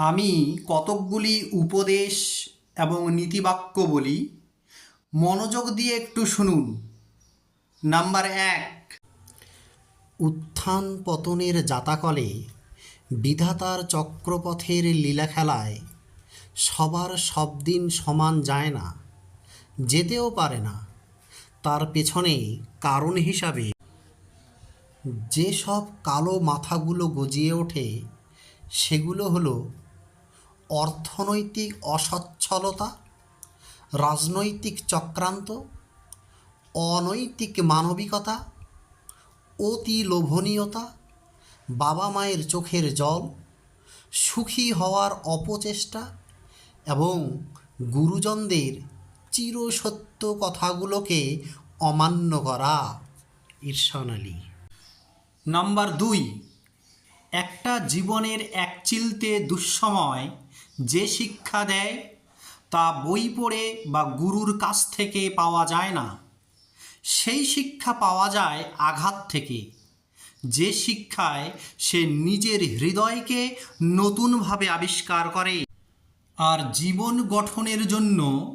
আমি কতকগুলি উপদেশ এবং নীতিবাক্য বলি, মনোযোগ দিয়ে একটু শুনুন। নাম্বার এক। উত্থান পতনের জাতাকলে, বিধাতার চক্রপথের লীলা খেলায়, সবার সব দিন সমান যায় না, যেতেও পারে না, তার পেছনে কারণ হিসাবে। যেসব কালো মাথাগুলো গজিয়ে ওঠে, সেগুলো হলো অর্থনৈতিক অসচ্ছলতা, রাজনৈতিক চক্রান্ত, অনৈতিক মানবিকতা, অতি লোভনীয়তা, বাবা মায়ের চোখের জল, সুখী হওয়ার অপচেষ্টা এবং গুরুজনদের চিরসত্য কথাগুলোকে অমান্য করা। ঈর্ষানালী নাম্বার দুই, একটা জীবনের এক চিলতে দুঃসময় যে শিক্ষা দেয়, তা বই পড়ে বা গুরুর কাছ থেকে পাওয়া যায় না। সেই শিক্ষা পাওয়া যায় আঘাত থেকে। যে শিক্ষায় সে নিজের হৃদয়কে নতুনভাবে আবিষ্কার করে। আর জীবন গঠনের জন্য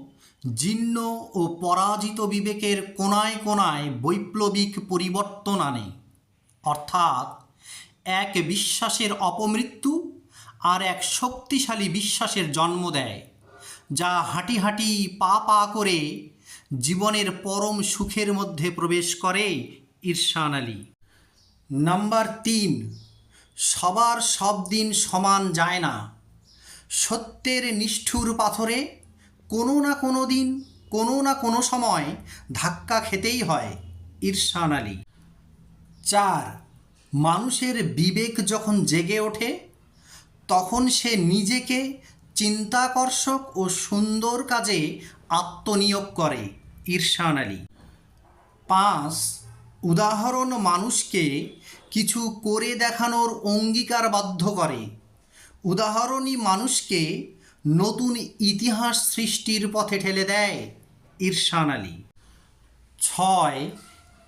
জীর্ণ ও পরাজিত বিবেকের কোনায় কোনায় বৈপ্লবিক পরিবর্তন আনে। অর্থাৎ এক বিশ্বাসের অপমৃত্যু আর এক শক্তিশালী বিশ্বাসের জন্ম দেয়, যা হাঁটি হাঁটি পা পা করে জীবনের পরম সুখের মধ্যে প্রবেশ করে ঈর্ষান আলী। নাম্বার তিন, সবার সব দিন সমান যায় না। সত্যের নিষ্ঠুর পাথরে কোনো না কোনো দিন, কোনো না কোনো সময় ধাক্কা খেতেই হয় ঈর্ষান আলী। চার, মানুষের বিবেক যখন জেগে ওঠে তখন সে নিজেকে চিন্তাকর্ষক ও সুন্দর কাজে আত্মনিয়োগ করে, ঈর্ষান আলী। পাঁচ, উদাহরণ মানুষকে কিছু করে দেখানোর অঙ্গীকার বাধ্য করে। উদাহরণই মানুষকে নতুন ইতিহাস সৃষ্টির পথে ঠেলে দেয়, ঈর্ষান আলী। ছয়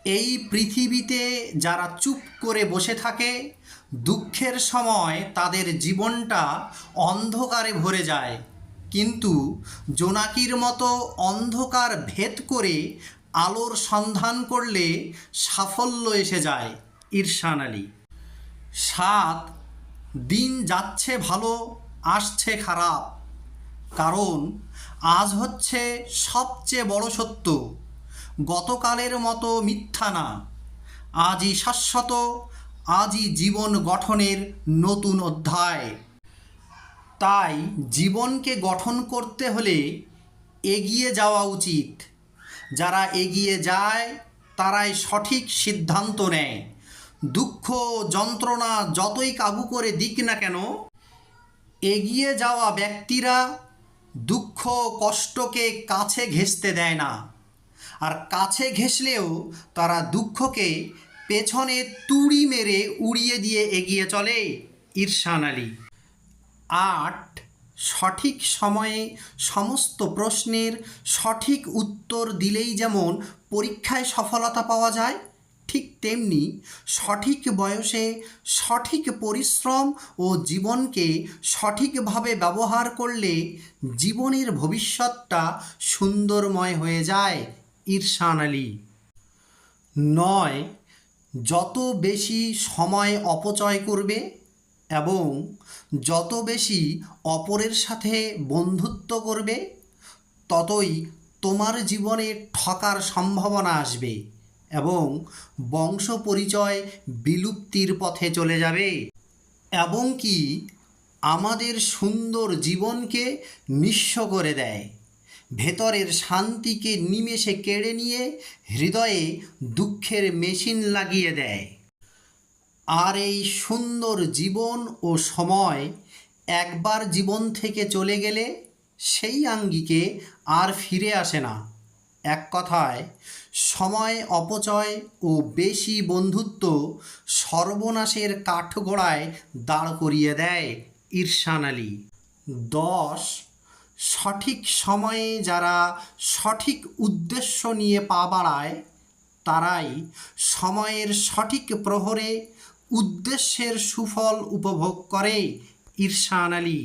এই পৃথিবীতে যারা চুপ করে বসে থাকে, দুঃখের সময় তাদের জীবনটা অন্ধকারে ভরে যায়। কিন্তু জোনাকির মতো অন্ধকার ভেদ করে আলোর সন্ধান করলে সাফল্য এসে যায়, ঈর্ষান আলী। সাত, দিন যাচ্ছে ভালো, আসছে খারাপ। কারণ আজ হচ্ছে সবচেয়ে বড় সত্য। গতকালের মতো মিথ্যা না। আজই শাশ্বত, আজই জীবন গঠনের নতুন অধ্যায়। তাই জীবনকে গঠন করতে হলে এগিয়ে যাওয়া উচিত। যারা এগিয়ে যায়, তারাই সঠিক সিদ্ধান্ত নেয়। দুঃখ, যন্ত্রণা যতই কাবু করে দিক না কেন, এগিয়ে যাওয়া ব্যক্তিরা দুঃখ, কষ্টকে কাছে ঘেঁষতে দেয় না। আর কাছে ঘেঁষলেও তারা দুঃখকে পেছনে তুড়ি মেরে উড়িয়ে দিয়ে এগিয়ে চলে ঈর্ষান আলী। আট, সঠিক সময়ে সমস্ত প্রশ্নের সঠিক উত্তর দিলেই যেমন পরীক্ষায় সফলতা পাওয়া যায়, ঠিক তেমনি সঠিক বয়সে সঠিক পরিশ্রম ও জীবনকে সঠিকভাবে ব্যবহার করলে জীবনের ভবিষ্যৎটা সুন্দরময় হয়ে যায় ঈর্ষান আলী। নয়, যত বেশি সময় অপচয় করবে এবং যত বেশি অপরের সাথে বন্ধুত্ব করবে, ততই তোমার জীবনে ঠকার সম্ভাবনা আসবে এবং বংশ পরিচয় বিলুপ্তির পথে চলে যাবে। এবং কি আমাদের সুন্দর জীবনকে নিঃস্ব করে দেয়। ভেতরের শান্তিকে নিমেষে কেড়ে নিয়ে হৃদয়ে দুঃখের মেশিন লাগিয়ে দেয়। আর এই সুন্দর জীবন ও সময় একবার জীবন থেকে চলে গেলে সেই আঙ্গিকে আর ফিরে আসে না। এক কথায়, সময় অপচয় ও বেশি বন্ধুত্ব সর্বনাশের কাঠগোড়ায় দাঁড় করিয়ে দেয় ঈর্ষান আলী। দশ সঠিক সময়ে যারা সঠিক উদ্দেশ্য নিয়ে পা বাড়ায়, তারাই সময়ের সঠিক প্রহরে উদ্দেশ্যের সুফল উপভোগ করে, ঈর্ষান আলী।